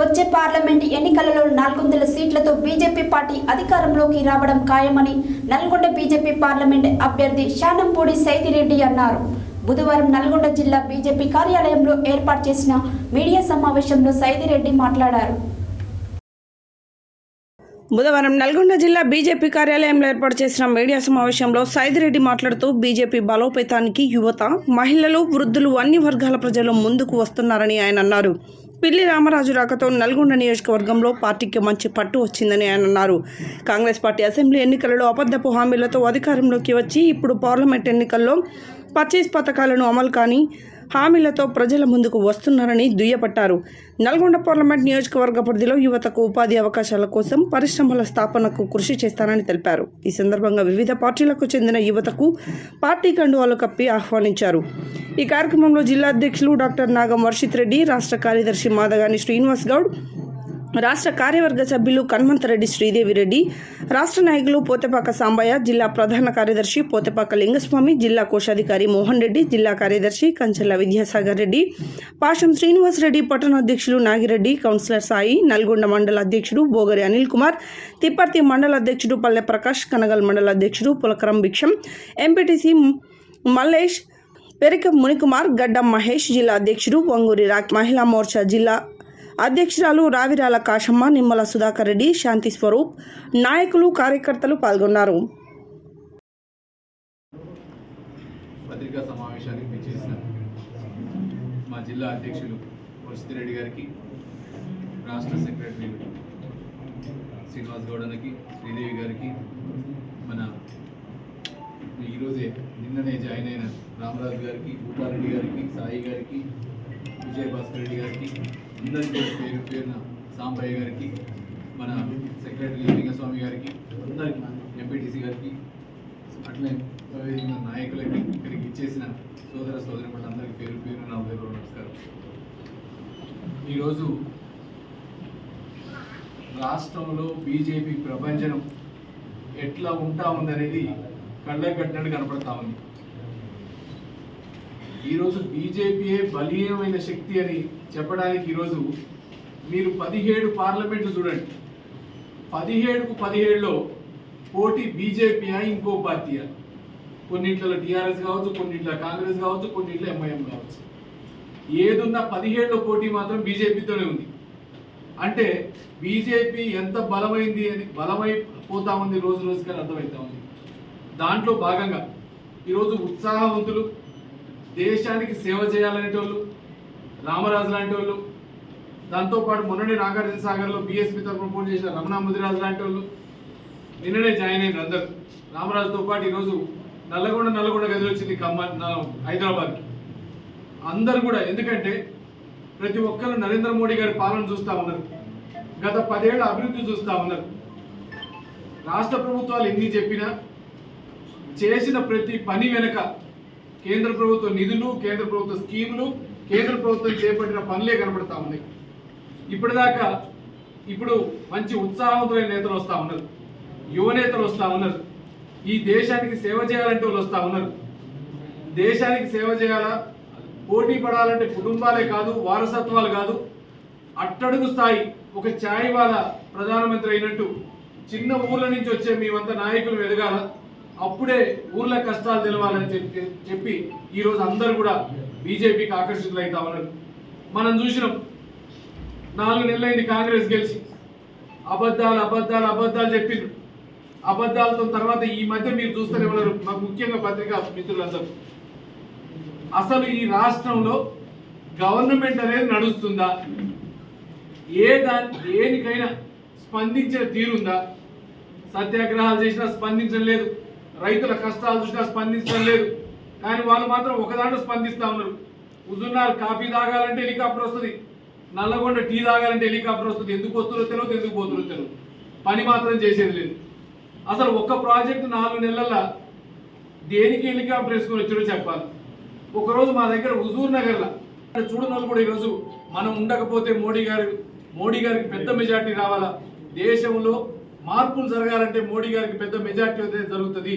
వచ్చే పార్లమెంట్ ఎన్నికలలో నాలుగు వందల సీట్లతో బీజేపీ పార్టీ అధికారంలోకి రావడం ఖాయమని నల్గొండ బీజేపీ పార్లమెంట్ అభ్యర్థి శానంపూడి సైదిరెడ్డి అన్నారు. బుధవారం నల్గొండ జిల్లా బీజేపీ కార్యాలయంలో ఏర్పాటు చేసిన మీడియా సమావేశంలో సైదిరెడ్డి మాట్లాడారు. బుధవారం నల్గొండ జిల్లా బీజేపీ కార్యాలయంలో ఏర్పాటు చేసిన మీడియా సమావేశంలో సైదిరెడ్డి మాట్లాడుతూ బీజేపీ బలోపేతానికి యువత మహిళలు వృద్ధులు అన్ని వర్గాల ప్రజలు ముందుకు వస్తున్నారని ఆయన అన్నారు. పిల్లి రామరాజు రాకతో నల్గొండ నియోజకవర్గంలో పార్టీకి మంచి పట్టు వచ్చిందని ఆయన అన్నారు. కాంగ్రెస్ పార్టీ అసెంబ్లీ ఎన్నికలలో అబద్ధపు హామీలతో అధికారంలోకి వచ్చి ఇప్పుడు పార్లమెంట్ ఎన్నికల్లో పర్చేస్ పథకాలను అమలు కానీ హామీలతో ప్రజల ముందుకు వస్తున్నారని దుయ్యపట్టారు నల్గొండ పార్లమెంట్ నియోజకవర్గ పరిధిలో యువతకు ఉపాధి అవకాశాల కోసం పరిశ్రమల స్థాపనకు కృషి చేస్తానని తెలిపారు. ఈ సందర్భంగా వివిధ పార్టీలకు చెందిన యువతకు పార్టీ కండువాలు కప్పి ఆహ్వానించారు. ఈ కార్యక్రమంలో జిల్లా అధ్యక్షులు డాక్టర్ నాగం వర్షిత్ రెడ్డి రాష్ట్ర కార్యదర్శి మాదగాని శ్రీనివాస్ గౌడ్ రాష్ట్ర కార్యవర్గ సభ్యులు కన్మంతరెడ్డి శ్రీదేవి రెడ్డి రాష్ట్ర నాయకులు పోతపాక సాంబయ్య జిల్లా ప్రధాన కార్యదర్శి పోతపాక లింగస్వామి జిల్లా కోశాధికారి మోహన్ రెడ్డి జిల్లా కార్యదర్శి కంచెల విద్యాసాగర్ రెడ్డి పాషం శ్రీనివాస్ రెడ్డి పట్టణ అధ్యక్షులు నాగిరెడ్డి కౌన్సిలర్ సాయి నల్గొండ మండల అధ్యక్షుడు బోగరి అనిల్ కుమార్ తిప్పర్తి మండల అధ్యక్షుడు పల్లె ప్రకాష్ కనగల్ మండల అధ్యక్షుడు పులకరం భిక్షం ఎంపీటీసీ మల్లేష్ పెరిక మునికుమార్ గడ్డం మహేష్ జిల్లా అధ్యక్షుడు వంగూరి రాక్ మహిళా మోర్చా జిల్లా అధ్యక్షురాలు రావిరాల కాశమ్మ నిమ్మల సుధాకర్ రెడ్డి శాంతి స్వరూప్ నాయకులు కార్యకర్తలు పాల్గొన్నారు. పత్రికా సమావేశానికి పిలిచేసిన మా జిల్లా అధ్యక్షులు వరసిద్ధి రెడ్డి గారికి రాష్ట్ర సెక్రటరీ శ్రీనివాస్ గౌడనకి శ్రీదేవి గారికి మన ఈరోజే నిన్ననే జాయిన్ అయిన రామరాజు గారికి భూపారెడ్డి గారికి సాయి గారికి విజయ్ భాస్కర్ రెడ్డి గారికి అందరికీ పేరు పేరున సాంబయ్య గారికి మన సెక్రటరీ లింగస్వామి గారికి అందరికీ ఎంపీటీసీ గారికి అట్లే నాయకులకి ఇక్కడికి ఇచ్చేసిన సోదర సోదరి అందరికీ పేరు పేరు నా ఉదయపూర్వ నమస్కారం. ఈరోజు రాష్ట్రంలో బీజేపీ ప్రపంచం ఎట్లా ఉంటా ఉందనేది కళ్ళకు కట్టినట్టు కనపడతా ఉంది. ఈరోజు బీజేపీయే బలీయమైన శక్తి అని చెప్పడానికి ఈరోజు మీరు పదిహేడు పార్లమెంట్లు చూడండి. పదిహేడుకు పదిహేడులో పోటీ బీజేపీయా ఇంకో పార్టీయా? కొన్నింట్లో టీఆర్ఎస్ కావచ్చు కొన్నింట్లో కాంగ్రెస్ కావచ్చు కొన్నింట్లో ఎంఐఎం కావచ్చు. ఏదున్నా పదిహేడులో పోటీ మాత్రం బీజేపీతోనే ఉంది. అంటే బీజేపీ ఎంత బలమైంది అని బలమైపోతా ఉంది రోజు రోజుకి అర్థమవుతా ఉంది. దాంట్లో భాగంగా ఈరోజు ఉత్సాహవంతులు దేశానికి సేవ చేయాలనేటోళ్ళు రామరాజు లాంటి వాళ్ళు దాంతోపాటు మొన్ననే నాగార్జున సాగర్లో బీఎస్పీ తరఫున పోటీ చేసిన రమణ ముదిరాజు లాంటి వాళ్ళు నిన్ననే జాయిన్ అయిన అందరు. రామరాజుతో పాటు ఈరోజు నల్లగొండ నల్లగొండ గదిలో వచ్చింది ఖమ్మం హైదరాబాద్కి. అందరు కూడా ఎందుకంటే ప్రతి ఒక్కరు నరేంద్ర మోడీ గారి పాలన చూస్తా ఉన్నారు. గత పదేళ్ళ అభివృద్ధి చూస్తా ఉన్నారు. రాష్ట్ర ప్రభుత్వాలు ఎన్ని చెప్పినా చేసిన ప్రతి పని వెనుక కేంద్ర ప్రభుత్వ నిధులు కేంద్ర ప్రభుత్వ స్కీములు కేంద్ర ప్రభుత్వం చేపట్టిన పనులే కనబడతా ఉన్నాయి. ఇప్పటిదాకా ఇప్పుడు మంచి ఉత్సాహవంతులైన నేతలు వస్తూ ఉన్నారు. యువనేతలు వస్తూ ఉన్నారు. ఈ దేశానికి సేవ చేయాలంటే వాళ్ళు వస్తూ ఉన్నారు. దేశానికి సేవ చేయాలా పోటీ పడాలంటే కుటుంబాలే కాదు వారసత్వాలు కాదు. అట్టడుగు స్థాయి ఒక ఛాయ్ వాళ్ళ ప్రధానమంత్రి అయినట్టు చిన్న ఊర్ల నుంచి వచ్చే మేమంతా నాయకులు ఎదగాల అప్పుడే ఊర్ల కష్టాలు తెలవాలని చెప్పి చెప్పి ఈరోజు అందరూ కూడా బీజేపీకి ఆకర్షితులు ఉన్నారు మనం చూసినాం. నాలుగు నెలలైంది కాంగ్రెస్ గెలిచి. అబద్ధాలు అబద్ధాలు అబద్ధాలు చెప్పిండ్రు అబద్ధాలతో తర్వాత ఈ మధ్య మీరు చూస్తూనే ఉన్నారు. మాకు ముఖ్యంగా పత్రికా మిత్రులందరూ. అసలు ఈ రాష్ట్రంలో గవర్నమెంట్ అనేది నడుస్తుందా? ఏ దాని దేనికైనా స్పందించిన తీరుందా? సత్యాగ్రహాలు చేసినా స్పందించడం లేదు రైతుల కష్టాలు చూసినా స్పందించడం లేదు. కానీ వాళ్ళు మాత్రం ఒకదాంట్లో స్పందిస్తూ ఉన్నారు. హుజున్నారు కాఫీ తాగాలంటే హెలికాప్టర్ వస్తుంది. నల్లగొండ టీ తాగాలంటే హెలికాప్టర్ వస్తుంది. ఎందుకు వస్తుందో తెలియదు ఎందుకు పోతుందో తెలియదు పని మాత్రం చేసేది లేదు. అసలు ఒక్క ప్రాజెక్ట్ నాలుగు నెలల దేనికి హెలికాప్టర్ వేసుకొని వచ్చారో చెప్పాలి. ఒకరోజు మా దగ్గర హుజూర్ నగర్లో చూడని వాళ్ళు కూడా ఈరోజు మనం ఉండకపోతే మోడీ గారు మోడీ గారికి పెద్ద మెజార్టీ రావాలా? దేశంలో మార్పులు జరగాలంటే మోడీ గారికి పెద్ద మెజార్టీ అయితే జరుగుతుంది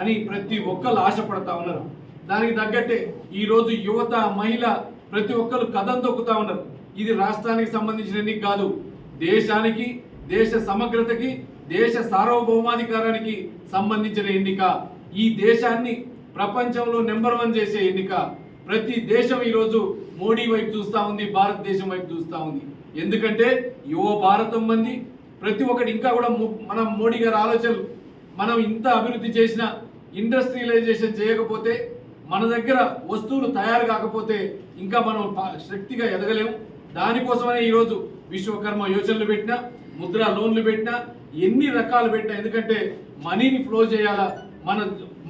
అని ప్రతి ఒక్కరు ఆశపడతా ఉన్నారు. దానికి తగ్గట్టే ఈరోజు యువత మహిళ ప్రతి ఒక్కరు కథం తొక్కుతా ఉన్నారు. ఇది రాష్ట్రానికి సంబంధించిన ఎన్నిక కాదు. దేశానికి దేశ సమగ్రతకి దేశ సార్వభౌమాధికారానికి సంబంధించిన ఎన్నిక. ఈ దేశాన్ని ప్రపంచంలో నెంబర్ వన్ చేసే ఎన్నిక. ప్రతి దేశం ఈరోజు మోడీ వైపు చూస్తూ ఉంది భారతదేశం వైపు చూస్తూ ఉంది. ఎందుకంటే యువ భారతం మంది ప్రతి ఒక్కటి ఇంకా కూడా మన మనం మోడీ గారి ఆలోచనలు మనం ఇంత అభివృద్ధి చేసిన ఇండస్ట్రియలైజేషన్ చేయకపోతే మన దగ్గర వస్తువులు తయారు కాకపోతే ఇంకా మనం శక్తిగా ఎదగలేము. దానికోసమనే ఈరోజు విశ్వకర్మ యోచనలు పెట్టినా ముద్ర లోన్లు పెట్టినా ఎన్ని రకాలు పెట్టినా ఎందుకంటే మనీని ఫ్లో చేయాలా మన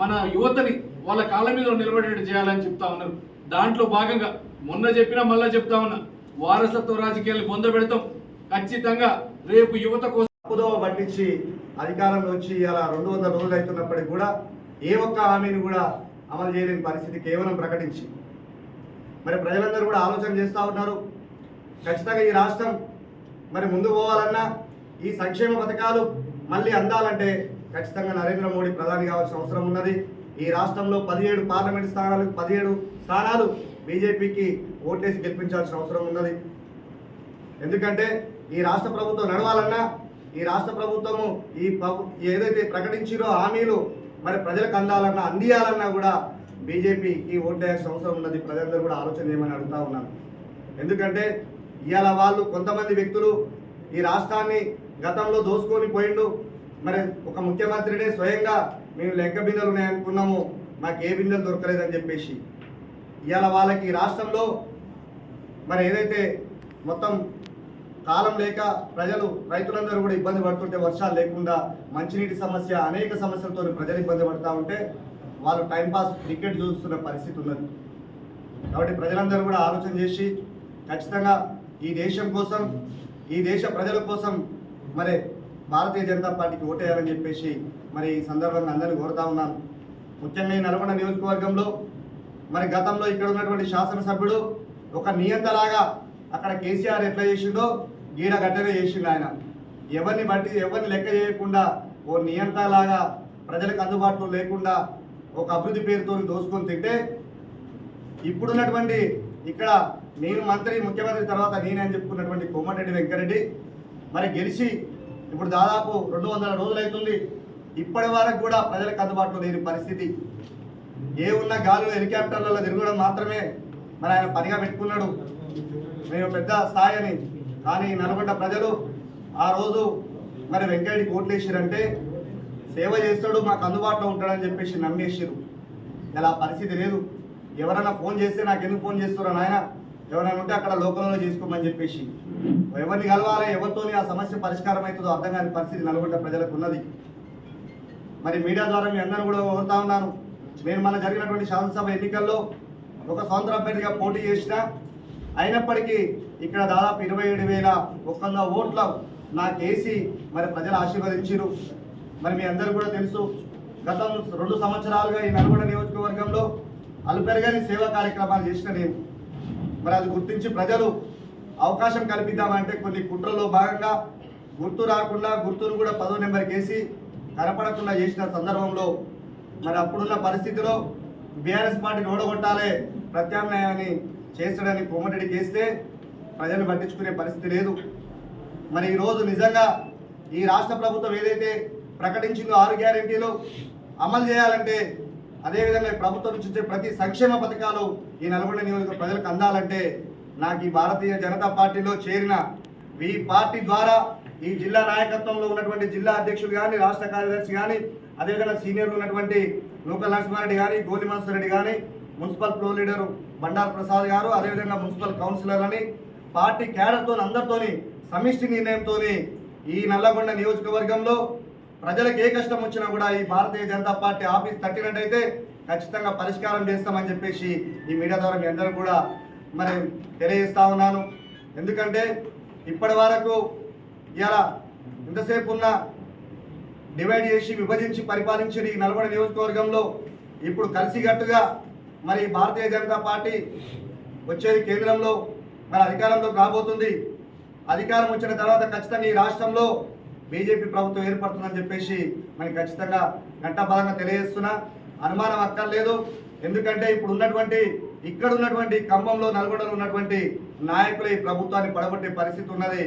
మన యువతని వాళ్ళ కాళ్ళ మీద నిలబడేట్టు చేయాలని చెప్తా ఉన్నారు. దాంట్లో భాగంగా మొన్న చెప్పినా మళ్ళా చెప్తా ఉన్నా వారసత్వ రాజకీయాలు పొందబెడతాం ఖచ్చితంగా రేపు యువత కోసం తప్పుదోవ పట్టించి అధికారంలో వచ్చి అలా రెండు వందల రోజులు అవుతున్నప్పటికీ కూడా ఏ ఒక్క హామీని కూడా అమలు చేయలేని పరిస్థితి కేవలం ప్రకటించి. మరి ప్రజలందరూ కూడా ఆలోచన చేస్తూ ఉన్నారు. ఖచ్చితంగా ఈ రాష్ట్రం మరి ముందు పోవాలన్నా ఈ సంక్షేమ పథకాలు మళ్ళీ అందాలంటే ఖచ్చితంగా నరేంద్ర మోడీ ప్రధాని కావాల్సిన అవసరం ఉన్నది. ఈ రాష్ట్రంలో పదిహేడు పార్లమెంట్ స్థానాలు పదిహేడు స్థానాలు బీజేపీకి ఓటేసి గెలిపించాల్సిన అవసరం ఉన్నది. ఎందుకంటే ఈ రాష్ట్ర ప్రభుత్వం నడవాలన్నా ఈ రాష్ట్ర ప్రభుత్వము ఈ ఏదైతే ప్రకటించిరో హామీలు మరి ప్రజలకు అందాలన్నా అందియాలన్నా కూడా బీజేపీకి ఓటేయాల్సిన అవసరం ఉన్నది. ప్రజలందరూ కూడా ఆలోచన చేయమని అడుగుతా ఉన్నాను. ఎందుకంటే ఇవాళ వాళ్ళు కొంతమంది వ్యక్తులు ఈ రాష్ట్రాన్ని గతంలో దోసుకొని పోయిండు. మరి ఒక ముఖ్యమంత్రినే స్వయంగా మేము లెక్క బిందెలు ఉన్నాయనుకున్నాము. మాకు ఏ బిందెలు దొరకలేదని చెప్పేసి. ఇవాళ వాళ్ళకి ఈ రాష్ట్రంలో మరి ఏదైతే మొత్తం కాలం లేక ప్రజలు రైతులందరూ కూడా ఇబ్బంది పడుతుంటే వర్షాలు లేకుండా మంచినీటి సమస్య అనేక సమస్యలతో ప్రజలు ఇబ్బంది పడుతూ ఉంటే వాళ్ళు టైంపాస్ క్రికెట్ చూస్తున్న పరిస్థితి ఉన్నది. కాబట్టి ప్రజలందరూ కూడా ఆలోచన చేసి ఖచ్చితంగా ఈ దేశం కోసం ఈ దేశ ప్రజల కోసం మరి భారతీయ జనతా పార్టీకి ఓటేయాలని చెప్పేసి మరి ఈ సందర్భంగా అందరినీ కోరుతా ఉన్నాను. ముఖ్యంగా ఈ నల్గొండ నియోజకవర్గంలో మరి గతంలో ఇక్కడ ఉన్నటువంటి శాసనసభ్యుడు ఒక నియంతలాగా అక్కడ కేసీఆర్ ఎట్లా చేసిండో గీడ గట్టనే చేసిండు ఆయన. ఎవరిని బట్టి ఎవరిని లెక్క చేయకుండా ఓ నియంత్రలాగా ప్రజలకు అందుబాటులో లేకుండా ఒక అభివృద్ధి పేరుతో దోసుకొని తింటే ఇప్పుడున్నటువంటి ఇక్కడ నేను మంత్రి ముఖ్యమంత్రి తర్వాత నేనే అని చెప్పుకున్నటువంటి కోమటిరెడ్డి వెంకరెడ్డి మరి గెలిచి ఇప్పుడు దాదాపు రెండు వందల రోజులు అవుతుంది ఇప్పటి వరకు కూడా ప్రజలకు అందుబాటులో లేని పరిస్థితి. ఏ ఉన్న గాలిలో హెలికాప్టర్లలో తిరగడం మాత్రమే మరి ఆయన పనిగా పెట్టుకున్నాడు. మేము పెద్ద స్థాయి అని కానీ నల్గొండ ప్రజలు ఆ రోజు మరి వెంకయ్యకి ఓట్లు వేసిరంటే సేవ చేస్తాడు మాకు అందుబాటులో ఉంటాడని చెప్పేసి నమ్మేసారు ఇలా పరిస్థితి లేదు. ఎవరైనా ఫోన్ చేస్తే నాకు ఎందుకు ఫోన్ చేస్తారో నాయన? ఎవరైనా ఉంటే అక్కడ లోకల్లో చేసుకోమని చెప్పేసి. ఎవరిని కలవాలి ఎవరితోని ఆ సమస్య పరిష్కారం అవుతుందో అర్థం కాని పరిస్థితి నల్గొండ ప్రజలకు ఉన్నది. మరి మీడియా ద్వారా మీ అందరూ కూడా కోరుతా ఉన్నాను. నేను మన జరిగినటువంటి శాసనసభ ఎన్నికల్లో ఒక స్వతంత్ర అభ్యర్థిగా పోటీ చేసిన అయినప్పటికీ ఇక్కడ దాదాపు ఇరవై ఏడు వేల ఒక్క ఓట్ల నాకేసి మరి ప్రజలు ఆశీర్వదించారు మరి మీ అందరూ కూడా తెలుసు గత రెండు సంవత్సరాలుగా ఈ నల్గొండ నియోజకవర్గంలో అలుపెరగని సేవా కార్యక్రమాలు చేసిన నేను. మరి అది గుర్తించి ప్రజలు అవకాశం కల్పిద్దామంటే కొన్ని కుట్రలో భాగంగా గుర్తు రాకుండా గుర్తును కూడా పదో నెంబర్కి వేసి కనపడకుండా చేసిన సందర్భంలో మరి అప్పుడున్న పరిస్థితిలో బీఆర్ఎస్ పార్టీని ఓడగొట్టాలే ప్రత్యామ్నాయాన్ని చేస్తాడని కోమటిరెడ్డికి వేస్తే ప్రజలు పట్టించుకునే పరిస్థితి లేదు. మరి ఈరోజు నిజంగా ఈ రాష్ట్ర ప్రభుత్వం ఏదైతే ప్రకటించిందో ఆరు గ్యారెంటీలు అమలు చేయాలంటే అదేవిధంగా ప్రభుత్వం నుంచి వచ్చే ప్రతి సంక్షేమ పథకాలు ఈ నల్గొండ నియోజక ప్రజలకు అందాలంటే నాకు ఈ భారతీయ జనతా పార్టీలో చేరిన ఈ పార్టీ ద్వారా ఈ జిల్లా నాయకత్వంలో ఉన్నటువంటి జిల్లా అధ్యక్షులు కానీ రాష్ట్ర కార్యదర్శి కానీ అదేవిధంగా సీనియర్లు ఉన్నటువంటి నూకల్ నరసింహారెడ్డి కానీ గోలి రెడ్డి కానీ మున్సిపల్ ప్రో లీడరు బండారు ప్రసాద్ గారు అదేవిధంగా మున్సిపల్ కౌన్సిలర్లని పార్టీ క్యాడర్తో అందరితోని సమిష్టి నిర్ణయంతో ఈ నల్లగొండ నియోజకవర్గంలో ప్రజలకు ఏ కష్టం వచ్చినా కూడా ఈ భారతీయ జనతా పార్టీ ఆఫీస్ తట్టినట్టయితే ఖచ్చితంగా పరిష్కారం చేస్తామని చెప్పేసి ఈ మీడియా ద్వారా మీ అందరూ కూడా మరి తెలియజేస్తా ఉన్నాను. ఎందుకంటే ఇప్పటి వరకు ఇలా ఇంతసేపు ఉన్న డివైడ్ చేసి విభజించి పరిపాలించిన ఈ నల్గొండ నియోజకవర్గంలో ఇప్పుడు కలిసికట్టుగా మరి భారతీయ జనతా పార్టీ వచ్చేది కేంద్రంలో మరి అధికారంలోకి రాబోతుంది. అధికారం వచ్చిన తర్వాత ఖచ్చితంగా ఈ రాష్ట్రంలో బీజేపీ ప్రభుత్వం ఏర్పడుతుందని చెప్పేసి మనకి ఖచ్చితంగా ఘంటాబలంగా తెలియజేస్తున్నా. అనుమానం అక్కర్లేదు. ఎందుకంటే ఇప్పుడు ఉన్నటువంటి ఇక్కడ ఉన్నటువంటి ఖమ్మంలో నల్గొండలో ఉన్నటువంటి నాయకులు ఈ ప్రభుత్వాన్ని పడగొట్టే పరిస్థితి ఉన్నది.